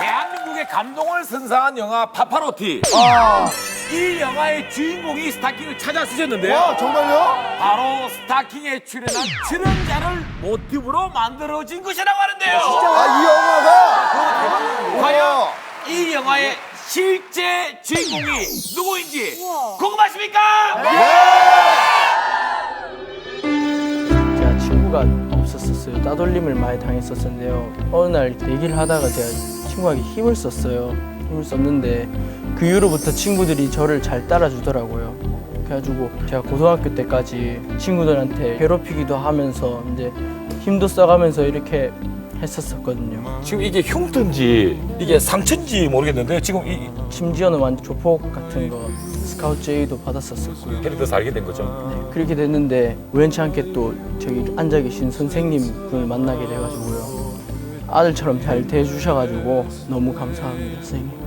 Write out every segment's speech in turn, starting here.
대한민국의 감동을 선사한 영화 파파로티. 아, 이 영화의 주인공이 스타킹을 찾아 쓰셨는데요. 와, 정말요? 바로 스타킹에 출연한 출연자를 모티브로 만들어진 것이라고 하는데요. 아, 이 영화가 과연 이 영화의 실제 주인공이 누구인지 궁금하십니까? 제가 친구가 없었었어요. 따돌림을 많이 당했었는데요. 어느 날 얘기를 하다가 제가 친구에게 힘을 썼어요. 힘을 썼는데 그 이후로부터 친구들이 저를 잘 따라주더라고요. 그래가지고 제가 고등학교 때까지 친구들한테 괴롭히기도 하면서 이제 힘도 써가면서 이렇게 했었었거든요. 지금 이게 흉터인지 이게 상처인지 모르겠는데 지금 이 심지어는 완전 조폭 같은 거 스카우트 제의도 받았었었고요. 캐릭터에서 알게 된 거죠. 네, 그렇게 됐는데 우연치 않게 또 저기 앉아 계신 선생님 분을 만나게 돼가지고요. 아들처럼 잘 대해주셔가지고 너무 감사합니다, 선생님.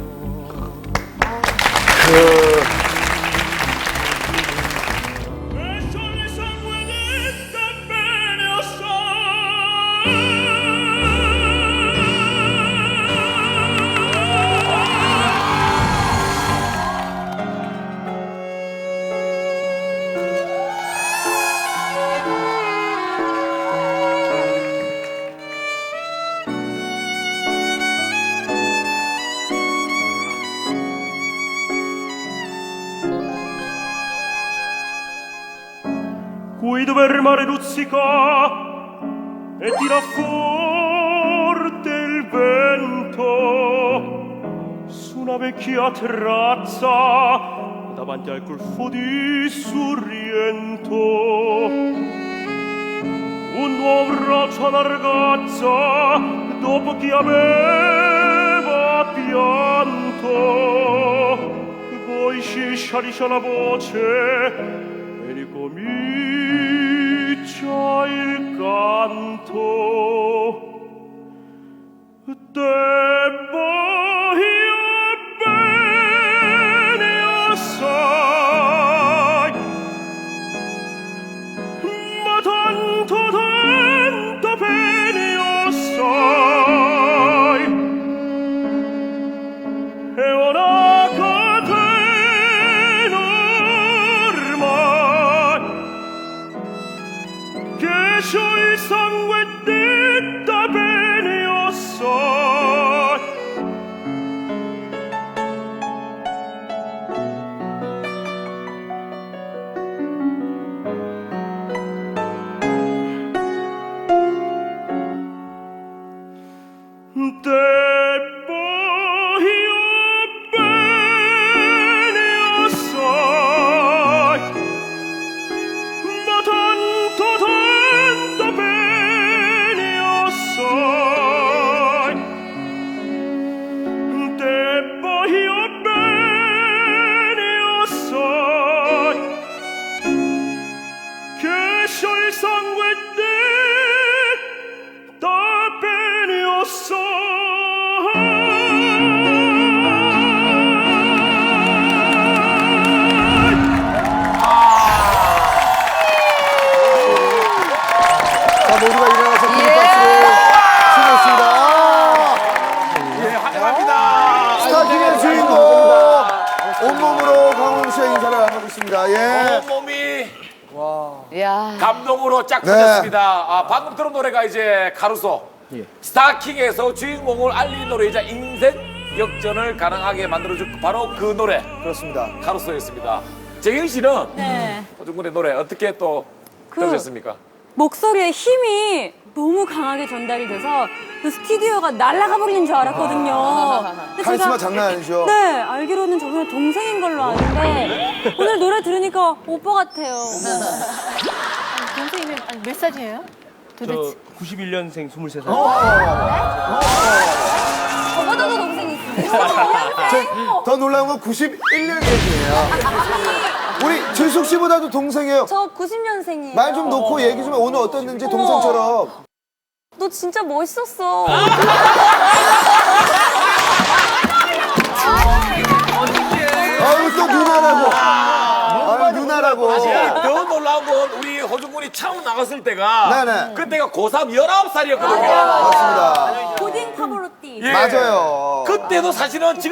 cui dover mare duzzica e tira forte il vento su una vecchia trazza davanti al golfo di Sorrento. Un nuovo braccio alla ragazza dopo che aveva pianto poi si scialiscia la voce ricomincia il canto. sangue detta bene o so. 스타킹의 주인공 온몸으로 강원 씨의 인사를 나누고 있습니다. 예. 온몸이 야. 감동으로 쫙 네. 터졌습니다. 아, 방금 들은 노래가 이제 가루소. 예. 스타킹에서 주인공을 알린 노래이자 인생 역전을 가능하게 만들어준 바로 그 노래 그렇습니다. 가루소였습니다. 정영 씨는 네. 호중군의 노래 어떻게 또 그- 들으셨습니까? 목소리에 힘이 너무 강하게 전달이 돼서 그 스튜디오가 날아가 버리는 줄 알았거든요. 근데 카리스마 장난 아니죠? 네, 알기로는 저분의 동생인 걸로 아는데 오늘 노래 들으니까 오빠 같아요. 동생이면 아니, 몇 살이에요? 저 도대체. 91년생 23살. 저보다도 동생이 있어요. 더 놀라운 건 91년생이에요. 우리 질숙 씨보다도 동생이에요. 저 90년생이에요. 말 좀 놓고 얘기 좀 해. 오늘 어땠는지 동생처럼. 너 진짜 멋있었어. 아유, 또 누나라고. 아유, 누나라고. 더 놀라운 건 우리 호중군이 처음 나갔을 때가 네네. 그때가 고3 19살이었거든요. 맞습니다. 고딩 파보로띠. 예. 맞아요. 그 그때도 사실은 지금